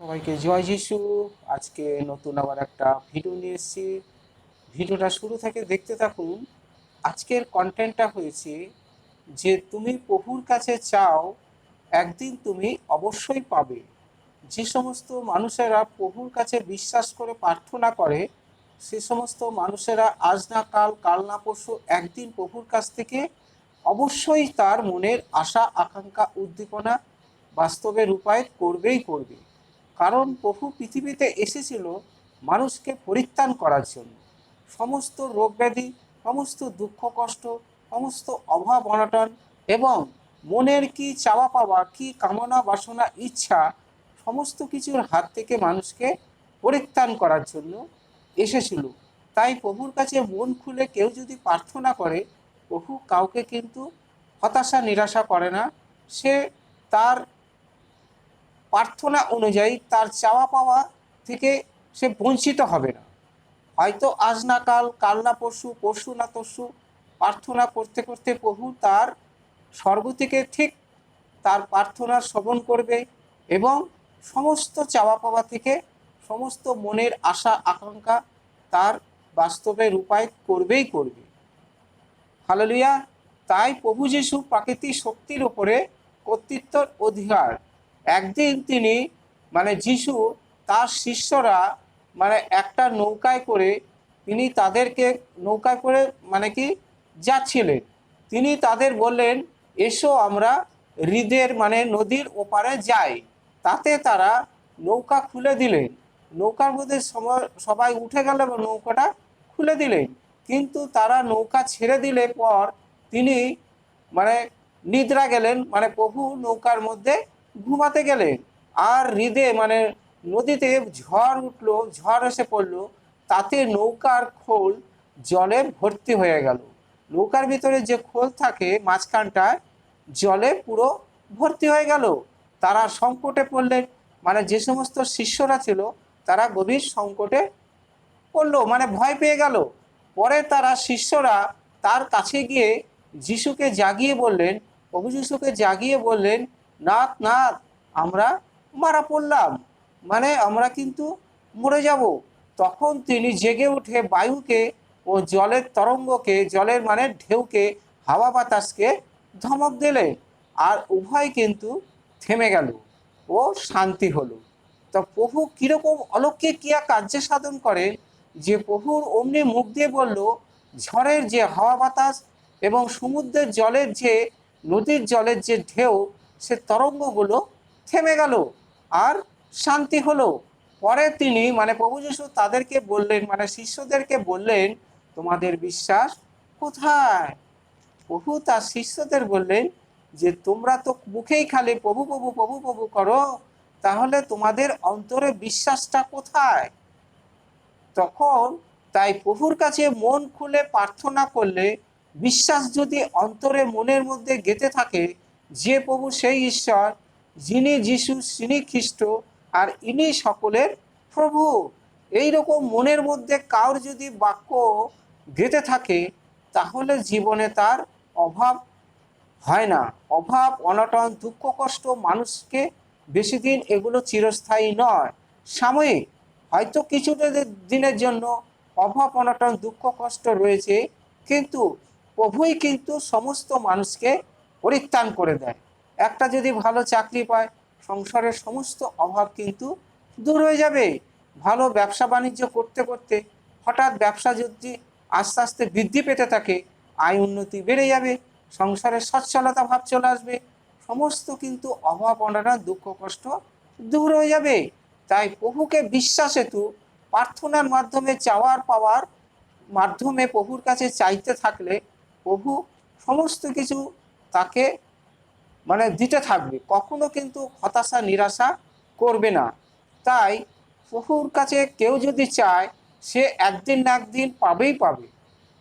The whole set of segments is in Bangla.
সবাইকে জয় যিশু। আজকে নতুন আবার একটা ভিডিও নিয়ে এসেছি। ভিডিওটা শুরু থেকে দেখতে থাকুন, আজকের কন্টেন্টটা হয়েছে যে তুমি প্রভুর কাছে চাও, একদিন তুমি অবশ্যই পাবে। যে সমস্ত মানুষেরা প্রভুর কাছে বিশ্বাস করে, প্রার্থনা করে, সে সমস্ত মানুষেরা আজ না কাল কাল না পরশু একদিন প্রভুর কাছ থেকে অবশ্যই তার মনের আশা, আকাঙ্ক্ষা, উদ্দীপনা বাস্তবে রূপায়িত করবেই করবে। কারণ প্রভু পৃথিবীতে এসেছিল মানুষকে পরিত্রাণ করার জন্য। সমস্ত রোগ ব্যাধি, সমস্ত দুঃখ কষ্ট, সমস্ত অভাব অনটন এবং মনের কি চাওয়া পাওয়া, কি কামনা, বাসনা, ইচ্ছা সমস্ত কিছুর হাত থেকে মানুষকে পরিত্রাণ করার জন্য এসেছিল। তাই প্রভুর কাছে মন খুলে কেউ যদি প্রার্থনা করে, প্রভু কাউকে কিন্তু হতাশা, নিরাশা করে না। সে তার প্রার্থনা অনুযায়ী তার চাওয়া পাওয়া থেকে সে বঞ্চিত হবে না। হয়তো আজ না কাল কাল না পরশু পরশু না তরশু প্রার্থনা করতে করতে প্রভু তার স্বর্গ থেকে ঠিক তার প্রার্থনার শ্রবণ করবে এবং সমস্ত চাওয়া পাওয়া থেকে সমস্ত মনের আশা, আকাঙ্ক্ষা তার বাস্তবে রূপায়িত করবেই করবে। হালেলুয়া। তাই প্রভু যিশু প্রাকৃতিক শক্তির উপরে কর্তৃত্বর অধিকার একদিন তিনি মানে যিশু, তার শিষ্যরা মানে একটা নৌকায় করে তিনি তাদেরকে নৌকায় করে মানে কি, যাচ্ছিলেন। তিনি তাদের বললেন, এসো আমরা হৃদের মানে নদীর ওপারে যাই। তাতে তারা নৌকা খুলে দিলেন। নৌকার মধ্যে সবাই- উঠে গেল এবং নৌকাটা খুলে দিলেন। কিন্তু তারা নৌকা ছেড়ে দিলে পর তিনি মানে নিদ্রা গেলেন মানে প্রভু নৌকার মধ্যে ঘুমাতে গেলেন আর হৃদে মানে নদীতে ঝড় উঠল, ঝড় এসে পড়ল, তাতে নৌকার খোল জলে ভর্তি হয়ে গেল। নৌকার ভিতরে যে খোল থাকে মাঝখানটায় জলে পুরো ভর্তি হয়ে গেল। তারা সংকটে পড়লেন মানে যে সমস্ত শিষ্যরা ছিল, তারা গভীর সংকটে পড়ল মানে ভয় পেয়ে গেল। পরে তারা শিষ্যরা তার কাছে গিয়ে যিশুকে জাগিয়ে বললেন, প্রভু যিশুকে জাগিয়ে বললেন নাথ নাথ আমরা মারা পড়লাম। মানে আমরা কিন্তু মরে যাব। তখন তিনি জেগে উঠে বায়ুকে ও জলের তরঙ্গকে, জলের মানে ঢেউকে, হাওয়া বাতাসকে ধমক দিলেন। আর উভয় কিন্তু থেমে গেল ও শান্তি হলো। তো প্রভু কীরকম অলৌকিক ক্রিয়া কার্য সাধন করেন যে প্রভুর অমনি মুখ দিয়ে বলল, ঝড়ের যে হাওয়া বাতাস এবং সমুদ্রের জলের যে, নদীর জলের যে ঢেউ সে তরঙ্গগুলো থেমে গেল আর শান্তি হলো। পরে তিনি মানে প্রভু যিশু তাদেরকে বললেন মানে শিষ্যদেরকে বললেন, তোমাদের বিশ্বাস কোথায়? প্রভু তার শিষ্যদের বললেন যে, তোমরা তো মুখেই খালি প্রভু প্রভু প্রভু প্রভু করো, তাহলে তোমাদের অন্তরে বিশ্বাসটা কোথায়? তখন তাই প্রভুর কাছে মন খুলে প্রার্থনা করলে, বিশ্বাস যদি অন্তরে মনের মধ্যে গেঁথে থাকে যে প্রভু সেই ঈশ্বর, যিনি যিশু, যিনি খ্রিস্ট, আর ইনি সকলের প্রভু। এই রকম মনের মধ্যে কারোর যদি বাক্য গেঁথে থাকে, তাহলে জীবনে তার অভাব হয় না। অভাব, অনটন, দুঃখ, কষ্ট মানুষকে বেশি দিন এগুলো চিরস্থায়ী নয়। সাময়িক, হয়তো কিছু দিনের জন্য অভাব, অনটন, দুঃখ, কষ্ট রয়েছে, কিন্তু প্রভুই কিন্তু সমস্ত মানুষকে পরিত্রাণ করে দেয়। একটা যদি ভালো চাকরি পায়, সংসারের সমস্ত অভাব কিন্তু দূর হয়ে যাবে। ভালো ব্যবসা বাণিজ্য করতে করতে হঠাৎ ব্যবসা যদি আস্তে আস্তে বৃদ্ধি পেতে থাকে, আয় উন্নতি বেড়ে যাবে, সংসারের সচ্ছলতা ভাব চলে আসবে। সমস্ত কিন্তু অভাব অনারা দুঃখ, কষ্ট দূর হয়ে যাবে। তাই প্রভুকে বিশ্বাস হেতু প্রার্থনার মাধ্যমে চাওয়ার পাওয়ার মাধ্যমে প্রভুর কাছে চাইতে থাকলে প্রভু সমস্ত কিছু তাকে মানে দিতে থাকবে। কখনো কিন্তু হতাশা, নিরাশা করবে না। তাই প্রভুর কাছে কেউ যদি চায়, সে একদিন না একদিন পাবেই পাবে।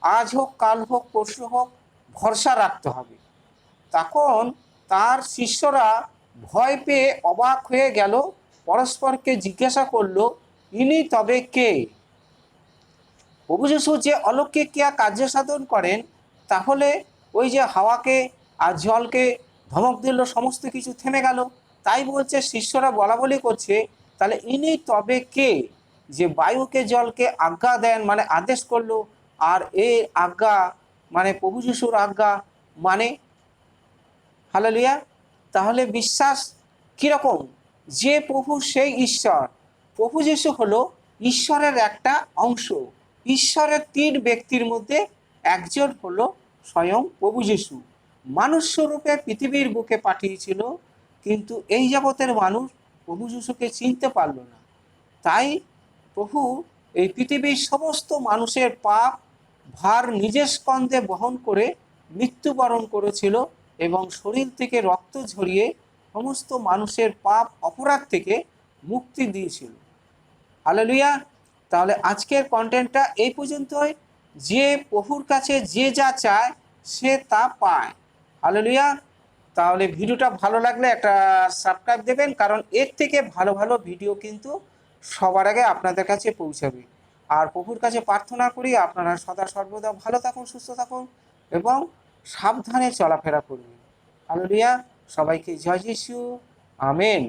আজ হোক, কাল হোক, পরশু হোক, ভরসা রাখতে হবে। তখন তার শিষ্যরা ভয় পেয়ে অবাক হয়ে গেল, পরস্পরকে জিজ্ঞাসা করল, ইনি তবে কে? প্রভু যে অলৌকিক ক্রিয়া কার্য সাধন করেন, তাহলে ওই যে হাওয়াকে আর জলকে ধমক দিল, সমস্ত কিছু থেমে গেল। তাই বলছে, শিষ্যরা বলা বলি করছে, তাহলে ইনি তবে কে যে বায়ুকে জলকে আজ্ঞা দেন মানে আদেশ করল, আর এই আজ্ঞা মানে প্রভু যিশুর আজ্ঞা মানে হালেলুয়া, তাহলে বিশ্বাস কীরকম? যে প্রভু সেই ঈশ্বর। প্রভু যিশু হলো ঈশ্বরের একটা অংশ। ঈশ্বরের তিন ব্যক্তির মধ্যে একজন হলো স্বয়ং প্রভু যিশু। মানুষ স্বরূপে পৃথিবীর বুকে পাঠিয়েছিল, কিন্তু এই জগতের মানুষ প্রভু যিশুকে চিনতে পারল না। তাই প্রভু এই পৃথিবীর সমস্ত মানুষের পাপ, ভার নিজের স্কন্ধে বহন করে মৃত্যুবরণ করেছিল এবং শরীর থেকে রক্ত ঝরিয়ে সমস্ত মানুষের পাপ, অপরাধ থেকে মুক্তি দিয়েছিল। হালেলুয়া! তাহলে আজকের কন্টেন্টটা এই পর্যন্তই। যে প্রভুর কাছে যে যা চায়, সে তা পায়। হালেলুয়া। তাহলে ভিডিওটা ভালো লাগলে একটা সাবস্ক্রাইব দেবেন, কারণ এর থেকে ভালো ভালো ভিডিও কিন্তু সবার আগে আপনাদের কাছে পৌঁছাবে। আর প্রভুর কাছে প্রার্থনা করি, আপনারা সদা সর্বদা ভালো থাকুন, সুস্থ থাকুন, এবং সাবধানে চলাফেরা করবেন হালেলুয়া। সবাইকে জয় যিশু। আমেন।